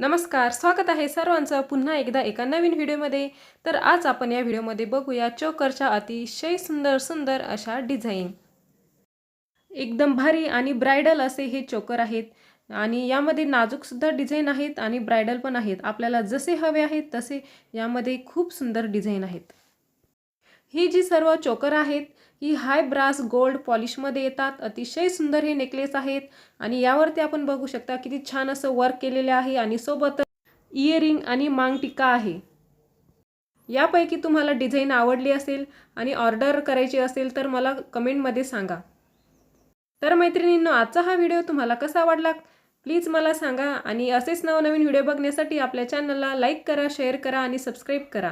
नमस्कार स्वागत आहे सर्वांचं पुन्हा एकदा एका नवीन व्हिडिओमध्ये. तर आज आपण या व्हिडिओमध्ये बघूया चोकरच्या अतिशय सुंदर सुंदर अशा डिझाईन. एकदम भारी आणि ब्रायडल असे हे चोकर आहेत. आणि यामध्ये नाजूकसुद्धा डिझाईन आहेत आणि ब्रायडल पण आहेत. आपल्याला जसे हवे आहेत तसे यामध्ये खूप सुंदर डिझाईन आहेत. ही जी सर्व चोकर आहेत ही हाय ब्रास गोल्ड पॉलिशमध्ये येतात अतिशय सुंदर हे नेकलेस आहेत आणि यावरती आपण बघू शकता किती छान असं वर्क केलेलं आहे आणि सोबत इयरिंग आणि मांग टिक्का आहे. यापैकी तुम्हाला डिझाईन आवडली असेल आणि ऑर्डर करायची असेल तर मला कमेंटमध्ये सांगा. तर मैत्रिणींनो आजचा हा व्हिडिओ तुम्हाला कसा आवडला प्लीज मला सांगा आणि असेच नवनवीन व्हिडिओ बघण्यासाठी आपल्या चॅनलला लाईक करा शेअर करा आणि सबस्क्राईब करा.